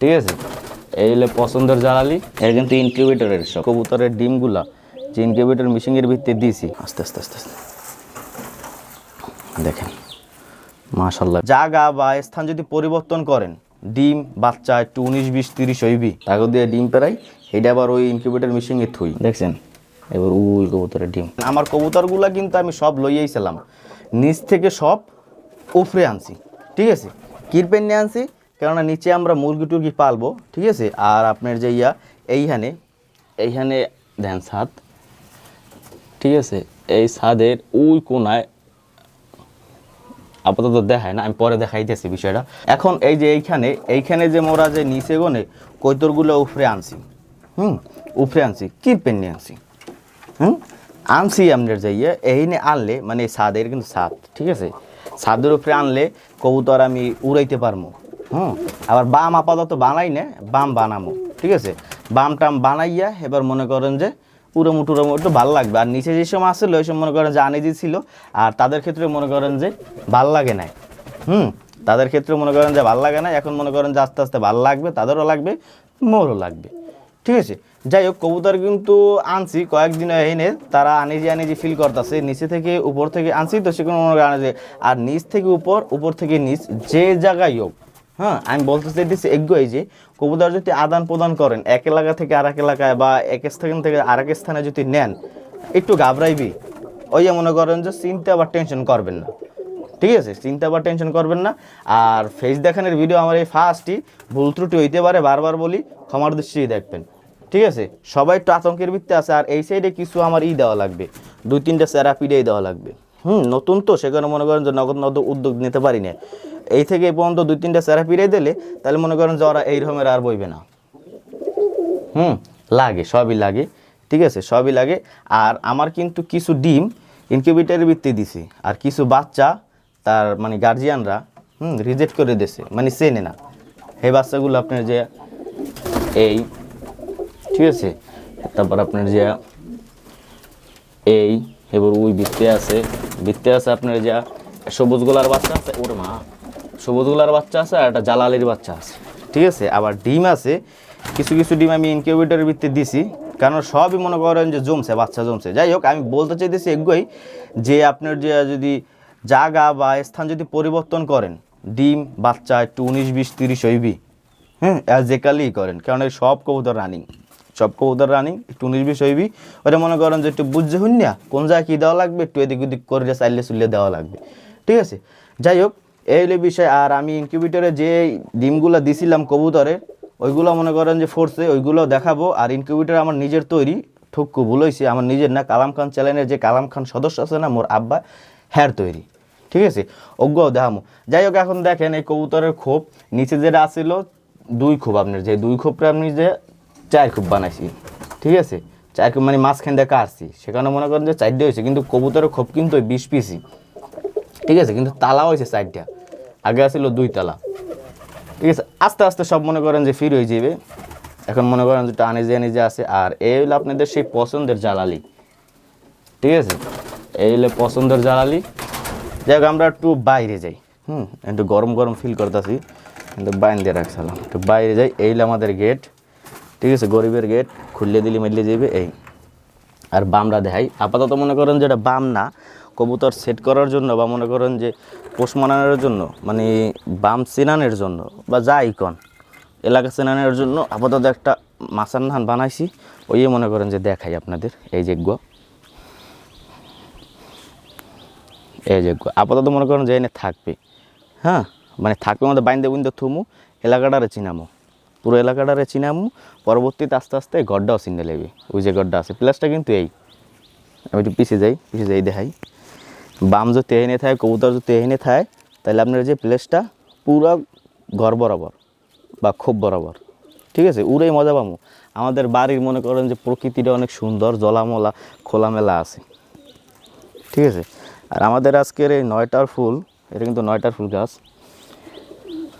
ঠিক আছে? এই হলো পছন্দের জ্বালালি। এর কিন্তু ইনকিউবেটরের সব কবুতরের ডিমগুলা যে ইনকিউবেটর মেশিনের ভিত্তিতে দিয়েছি আস্তে আস্তে আস্তে আস্তে। দেখেন। মাশাল্লাহ জায়গা বা স্থান যদি পরিবর্তন করেন, ডিম, বাচ্চা একটু উনিশ, বিশ, তিরিশ হইবি। তাকে দিয়ে ডিম পেরাই এটা আবার ওই ইনকিউবেটর মেশিনে থুই। দেখছেন? এবার উই কবুতরের ডিম। আমার কবুতরগুলা কিন্তু আমি সব লইয়াইছিলাম নিচ থেকে সব উপরে আনছি। ঠিক আছে? কিরপেন নিয়ে আনছি। কেননা নিচে আমরা মুরগি টুরগি পালবো, ঠিক আছে? আর আপনার যে ইয়া, এইখানে এইখানে দেন ছাদ, ঠিক আছে? এই ছাদের ওই কোনায় আপাতত দেখায় না, আমি পরে দেখাইতেছি বিষয়টা। এখন এই যে এইখানে এইখানে যে মোরা যে নিচে গনে কৈতরগুলো উপরে আনছি, হুম? উপরে আনছি কিরপেন নিয়ে আনছি? হুম? আনছি আপনার যাইয়ে নিয়ে আনলে মানে এই ছাদের কিন্তু ছাদ, ঠিক আছে? ছাদের উপরে আনলে কবুতর আমি উড়াইতে পারব হুম? আবার বাম আপাতত বানাই না, বাম বানামো, ঠিক আছে? বাম টাম বানাইয়া এবার মনে করেন যে উড়মু টুরমু একটু ভালো লাগবে। আর নিচে যে সময় আসলে ওই সময় মনে করেন যে আনেজি ছিল, আর তাদের ক্ষেত্রে মনে করেন যে ভালো লাগে নাই। হুম? তাদের ক্ষেত্রে মনে করেন যে ভালো লাগে না এখন মনে করেন যে আস্তে আস্তে ভালো লাগবে, তাদেরও লাগবে, মোরও লাগবে। ঠিক আছে? যাই হোক, কবুতর কিন্তু আনছি, কয়েকদিন এনে তারা আনিজি আনিজি ফিল করতেছে। নিচে থেকে উপর থেকে আনছি, তো সেখানে মনে করেন আর নিচ থেকে উপর উপর থেকে নিচ, যে জায়গায় হোক হ্যাঁ আমি বলতে চাইতেছি এগোই যে, কবুতর যদি আদান প্রদান করেন, এক এলাকা থেকে আরেক এলাকায় বা এক স্থান থেকে আরেক স্থানে যদি নেন, একটু ঘাবড়াইবি। ওই যে মনে করেন যে চিন্তা বা টেনশন করবেন না। ঠিক আছে? চিন্তা বা টেনশন করবেন না। আর ফেস দেখানোর ভিডিও আমার এই ফার্স্টই ভুল ত্রুটি হইতে পারে, বারবার বলি, ক্ষমার দৃষ্টি দেখবেন। ঠিক আছে? সবাই একটু আতঙ্কের ভিত্তি আছে, আর এই সাইডে কিছু আমার ই দেওয়া লাগবে। দুই তিনটা স্যারাপিডেই দেওয়া লাগবে। হুম, নতুন তো সেখানে মনে করেন যে নগদ নগদ উদ্যোগ নিতে পারি না এই থেকে এই পর্যন্ত দুই, তিনটা স্যারাপিডে দিলে তাহলে মনে করেন ওরা এই রকমের আর বইবে না। হুম? লাগে, সবই লাগে। ঠিক আছে, সবই লাগে। আর আমার কিন্তু কিছু ডিম ইনকিউবেটারের ভিত্তি দিছি। আর কিছু বাচ্চা তার মানে গার্জিয়ানরা হুম রিজেক্ট করে দিছে। মানে চেনে না। এই বাচ্চাগুলো আপনার যে এই, ঠিক আছে? তারপর আপনার যে এই, এবার ওই বৃত্তে আছে। বৃত্তে আছে আপনার যা সবুজ গোলার বাচ্চা আছে, ওর মা। সবুজ গোলার বাচ্চা আছে আর একটা জালালির বাচ্চা আছে। ঠিক আছে, আবার ডিম আছে। কিছু কিছু ডিম আমি ইনকিউবেটরের ভিত্তি দিছি। কারণ সবই মনে করেন যে জমছে, বাচ্চা জমছে। যাই হোক, আমি বলতে চাইতেছি এগুলোই যে আপনার যে, যদি জায়গা বা স্থান যদি পরিবর্তন করেন, ডিম, বাচ্চা একটু উনিশ, বিশ, তিরিশ হইবি। হ্যাঁ অ্যাজ একালি করেন। কারণ এই সব কবুতর রানিং সব কবুতর রানিং একটু উনিশ, বিশ হইবি। ওটা মনে করেন যে একটু বুঝছে হুন না, কোন জায়গায় কী দেওয়া লাগবে, একটু এদিক ওদিক করে চাইলে চুললে দেওয়া লাগবে। ঠিক আছে? যাই হোক এই হলো বিষয়। আর আমি ইনকিউবেটরে যে ডিমগুলো দিছিলাম কবুতরে, ওইগুলো মনে করেন যে ফোর্সে ওইগুলো দেখাবো। আর ইনকিউবেটর আমার নিজের তৈরি, ঠুক্কু ভুল হয়েছে আমার নিজের না, কালাম খান চ্যানেলের যে কালাম খান সদস্য আছে না, মোর আব্বা, হ্যার তৈরি। ঠিক আছে? অজ্ঞও দেখামো। যাই হোক, এখন দেখেন এই কবুতরের খোপ। নিচে যেটা আসছিল দুই খোপ আপনার, যে দুই খোপটা আপনি যে চার খোপ বানাইছি। ঠিক আছে? চার খোপ মানে মাঝখান দিয়ে কাটছি। সেখানে মনে করেন যে চারটে হয়েছে কিন্তু কবুতরের খোপ কিন্তু বিশ পিসি। ঠিক আছে, কিন্তু তালা হয়েছে চারটা। আগে আসছিল দুই তালা। ঠিক আছে, আস্তে আস্তে সব মনে করেন যে ফির হয়ে যাবে। এখন মনে করেন যে টানে যে নিজে আছে, আর এই হলো আপনাদের সেই পছন্দের জ্বালালি ঠিক আছে, এই হলো পছন্দের জ্বালালি যাই হোক, আমরা একটু বাইরে যাই। হুম, একটু গরম গরম ফিল করতেছি। কিন্তু বাইন দিয়ে রাখছিলাম। একটু বাইরে যাই, এই হলো আমাদের গেট ঠিক আছে, গরিবের গেট খুললে দিলে মিললে যাবে এই। আর বামরা দেখাই। আপাতত মনে করেন যেটা বাম না। কবুতর সেট করার জন্য বা মনে করেন যে পোষ মানানোর জন্য মানে বাম চেনানোর জন্য বা যা ইকন, এলাকা চেনানোর জন্য আপাতত একটা মাছার ধান বানাইছি। ওই মনে করেন যে দেখাই আপনাদের, এই যে গো। এই যে গো- আপাতত মনে করেন যে এনে থাকবে। হ্যাঁ মানে থাকবে আমাদের বাইন্দে বুন্দে থুমু, এলাকাটারে চিনামো। পুরো এলাকাটারে চিনামু, পরবর্তীতে আস্তে আস্তে গড্ডাও চিনে নেবে ওই যে গড্ডা আছে, প্লাসটা কিন্তু এই। আমি একটু পিছিয়ে যাই পিছিয়ে যাই দেখাই। বাম যদি এনে থাকে, কবুতর যদি এনে থাকে, তাহলে আপনার যে প্লেসটা পুরো ঘর বরাবর বা খুব বরাবর। ঠিক আছে? উড়েই মজা পামু আমাদের বাড়ির মনে করেন যে প্রকৃতিটা অনেক সুন্দর, জলামলা, খোলামেলা আছে। ঠিক আছে? আর আমাদের আজকের এই নয়টার ফুল, এটা কিন্তু নয়টার ফুল গাছ।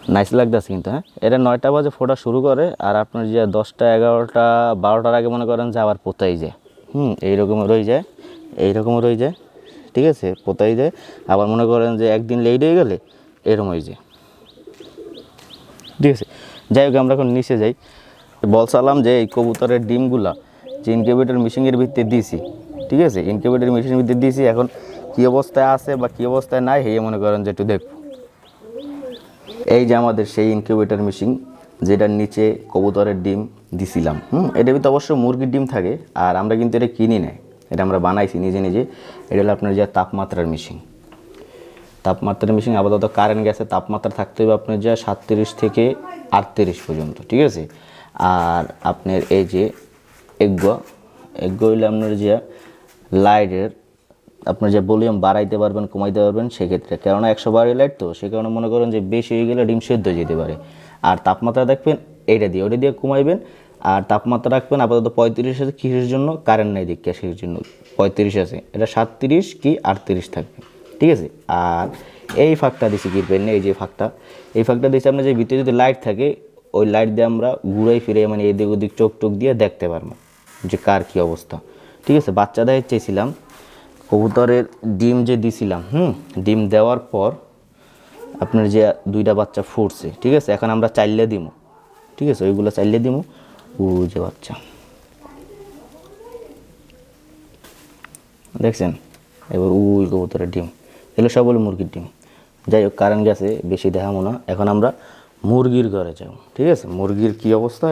নাইস লাগতেছে কিন্তু হ্যাঁ? এটা নয়টা বাজে ফোটা শুরু করে, আর আপনার যে দশটা, এগারোটা, বারোটার আগে মনে করেন যে আবার পোতাই যায়। হুম, এইরকম রয়ে যায়, এইরকম রয়ে যায়। ঠিক আছে? পোতাই যায়। আবার মনে করেন যে একদিন লেট হয়ে গেলে এরকম হয়ে যায়। ঠিক আছে? যাই হোক, আমরা এখন নিচে যাই। বলসালাম যে এই কবুতরের ডিমগুলা যে ইনকিউবেটর মেশিনের ভিত্তিতে দিয়েছি ঠিক আছে? ইনকিউবেটর মেশিনের ভিত্তিতে দিয়েছি এখন কী অবস্থায় আছে বা কী অবস্থায় নাই হেয়ে মনে করেন যে একটু দেখব। এই যে আমাদের সেই ইনকিউবেটর মেশিন যেটার নিচে কবুতরের ডিম দিছিলাম, হুম? এটার ভিতরে অবশ্য মুরগির ডিম থাকে, আর আমরা কিন্তু এটা কিনি নাই। এটা আমরা বানাইছি নিজে নিজে। এটা হলো আপনার যে তাপমাত্রার মেশিন তাপমাত্রার মেশিন আপাতত কারেন্ট গ্যাসে তাপমাত্রা থাকতে হবে আপনার যা সাতত্রিশ থেকে আটত্রিশ পর্যন্ত, ঠিক আছে? আর আপনার এই যে এগ্য এগ্য হইলে আপনার যে লাইটের আপনার যে ভলিউম বাড়াইতে পারবেন, কমাইতে পারবেন সেক্ষেত্রে। কেননা একশো বারো লাইট তো, সে কারণে মনে করেন যে বেশি হয়ে গেলে ডিম সেদ্ধ যেতে পারে। আর তাপমাত্রা দেখবেন এইটা দিয়ে, ওটা দিয়ে কমাইবেন। আর তাপমাত্রা রাখবেন আপাতত পঁয়ত্রিশ আছে কিসের জন্য? কারেন্ট নাই দিক কিসের জন্য। পঁয়ত্রিশ আছে। এটা সাতত্রিশ কি আটত্রিশ থাকবে। ঠিক আছে? আর এই ফাঁকটা দিছি পেন? এই যে ফাঁকটা। এই ফাঁকটা দিয়েছি আপনার যে ভিতরে যদি লাইট থাকে, ওই লাইট দিয়ে আমরা ঘুরাই ফিরে মানে এদিক ওদিক চোখ টোক দিয়ে দেখতে পারব যে কার কী অবস্থা। ঠিক আছে? বাচ্চা বাচ্চাদের চেয়েছিলাম। কবুতরের ডিম যে দিছিলাম, হুম? ডিম দেওয়ার পর আপনার যে দুইটা বাচ্চা ফুটছে, ঠিক আছে? এখন আমরা চাইলে দিব ঠিক আছে? ওইগুলো চাইলে দিব ও যে বাচ্চা। দেখছেন? এবার উল কবুতরের ডিম। এগুলো সব হলো মুরগির ডিম। যাই হোক, কারেন্ট গেছে, বেশি দেখাবো না। এখন আমরা মুরগির ঘরে যাব। ঠিক আছে? মুরগির কি অবস্থা?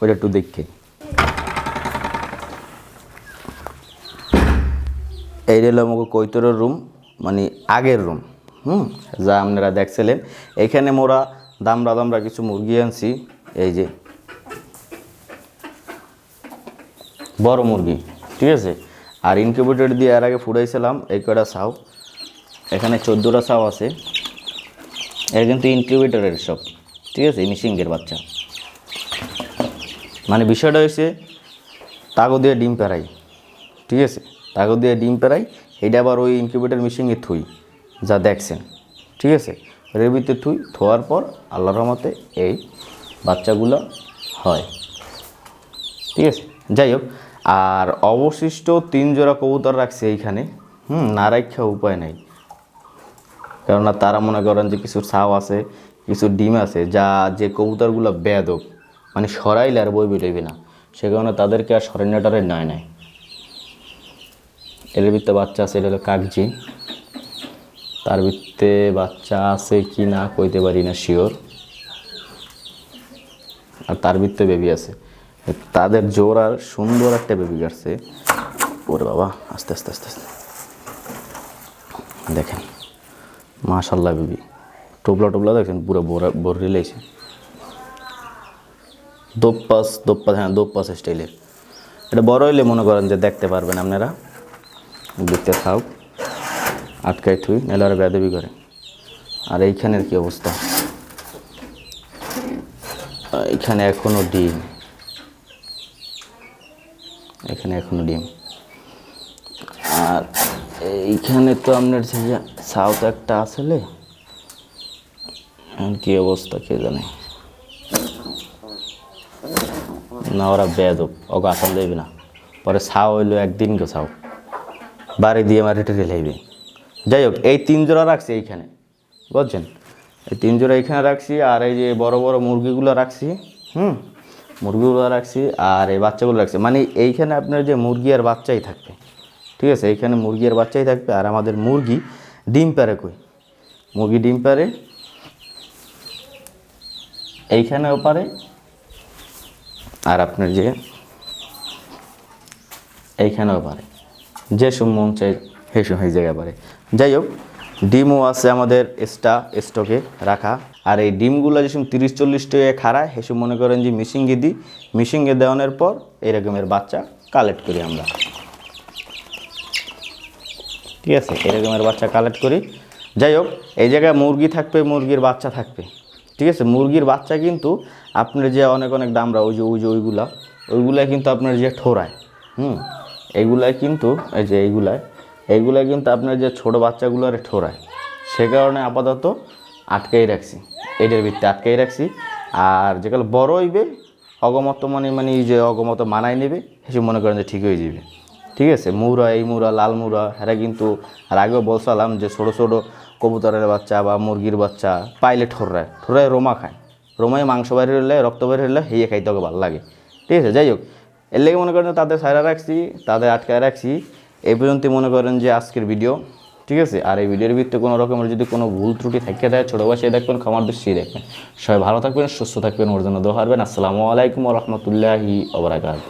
ওইটা একটু দেখে। এই হলো আমাকে কৈতরের রুম মানে আগের রুম। হুম? যা আপনারা দেখছিলেন। এখানে মোরা দামরা দামরা কিছু মুরগি আনছি। এই যে বড় মুরগি, ঠিক আছে? আর ইনকিউবেটর দিয়ে এর আগে ফুটাইছিলাম, এই কটা সাও এখানে চোদ্দোটা সাউ আছে। এর কিন্তু ইনকিউবেটরের সব, ঠিক আছে? মিশিংয়ের বাচ্চা। মানে বিষয়টা হয়েছে তাগো দিয়ে ডিম পেরাই, ঠিক আছে? তাগো দিয়ে ডিম পেরাই এটা আবার ওই ইনকিউবেটর মেশিনে থুই, যা দেখছেন, ঠিক আছে? রেবিতে থুই, থোয়ার পর আল্লাহর রহমতে এই বাচ্চাগুলো হয়, ঠিক আছে? যাই হোক আর অবশিষ্ট তিন জোড়া কবুতর রাখছে এইখানে। হুম, না রাখা উপায় নাই। কেননা তারা মনে করেন যে কিছু ছাও আছে, কিছু ডিম আছে, যা যে কবুতরগুলো বেদক মানে সরাইলে আর বই বেরোবে না। সে কারণে তাদেরকে আর সরেন্ডারে নেয় নাই। এর ভিতরে বাচ্চা আছে, এটা হলো কাগজি তার ভিতরে বাচ্চা আছে কি না কইতে পারি না শিওর আর তার ভিতরে বেবি আছে। তাদের জোর আর সুন্দর একটা বেবি কাটছে ওরে বাবা, আস্তে আস্তে আস্তে আস্তে। দেখেন মাশাল্লাহ বেবি টোপলা টোপলা দেখেন পুরো বোরা বর্রি লেগেছে দোপাস দোপাস হ্যাঁ দোপাস স্টাইলের এটা বড় হইলে মনে করেন যে দেখতে পারবেন আপনারা। দেখতে থাক। আটকাই থুই, নাহলে আর বেদবি করে। আর এইখানের কি অবস্থা? এইখানে এখনও ডিম। এখানে এখনও ডিম। আর এইখানে তো আপনার যে সাউথ একটা আসলে কি অবস্থা কে জানে। না, ওরা বেদব ওকে আসাম দেবে না। পরে ছাও হইল একদিন গো ছাও। বাড়ি দিয়ে মারি টেরে লাইবে। যাই হোক, এই তিন জোড়া রাখছি এইখানে। বুঝছেন? এই তিন জোড়া এইখানে রাখছি, আর এই যে বড় বড় মুরগিগুলো রাখছি, হুম? মুরগিগুলো রাখছি আর এই বাচ্চাগুলো রাখছি। মানে এইখানে আপনার যে মুরগি আর বাচ্চাই থাকবে, ঠিক আছে? এইখানে মুরগি আর বাচ্চাই থাকবে আর আমাদের মুরগি ডিম পারে কই? মুরগি ডিম পারে এইখানেও পারে আর আপনার যে এইখানেও পারে। যে সব মন চাই সেই জায়গায় পারে। যাই হোক ডিমও আছে আমাদের এক্সট্রা স্টকে রাখা। আর এই ডিমগুলো যেসব তিরিশ চল্লিশ টাকা খাড়ায় সেসব মনে করেন যে মিশিংয়ে দিই। মিশিংয়ে দেওয়ানোর পর এরকমের বাচ্চা কালেক্ট করি আমরা। ঠিক আছে এরকমের বাচ্চা কালেক্ট করি। যাই হোক, এই জায়গায় মুরগি থাকবে, মুরগির বাচ্চা থাকবে। ঠিক আছে, মুরগির বাচ্চা কিন্তু আপনার যে অনেক অনেক দামরা ওই যে ওই যে, ওইগুলা, ওইগুলাই কিন্তু আপনার যে ঠোরায় হুম এইগুলাই কিন্তু এই যে, এইগুলায় এইগুলাই কিন্তু আপনার যে ছোটো বাচ্চাগুলোর ঠোরায় সে কারণে আপাতত আটকাই রাখছি। এটার ভিত্তি আটকাই রাখছি। আর যেগুলো বড় হইবে অগমত মানে মানে যে অগমত মানাই নেবে সেসব মনে করেন যে ঠিক হয়ে যাবে। ঠিক আছে? মুরা, এই মুরা, লাল মুরা, এরা কিন্তু আর আগেও বলছিলাম যে ছোটো ছোটো কবুতরের বাচ্চা বা মুরগির বাচ্চা পাইলে ঠোররায় ঠোরায় রোমা খায়। রোমায় মাংস বাইরে হলে, রক্ত বাইরে হলে হেয়ে খাইতে ভালো লাগে। ঠিক আছে? যাই হোক, এর লেগে মনে করেন তাদের সাইরা রাখছি, তাদের আটকায় রাখছি। এই পর্যন্ত মনে করেন যে আজকের ভিডিও ঠিক আছে? আর এই ভিডিওর ভিত্তিতে কোনো রকমের যদি কোনো ভুল ত্রুটি থেকে দেয় ছোটো বাসায় দেখবেন খামার দৃষ্টি দেখবেন। সবাই ভালো থাকবেন, সুস্থ থাকবেন, ওর জন্য দোহারবেন হারবেন। আসসালামু আলাইকুম রহমতুল্লাহি ওবরাকাত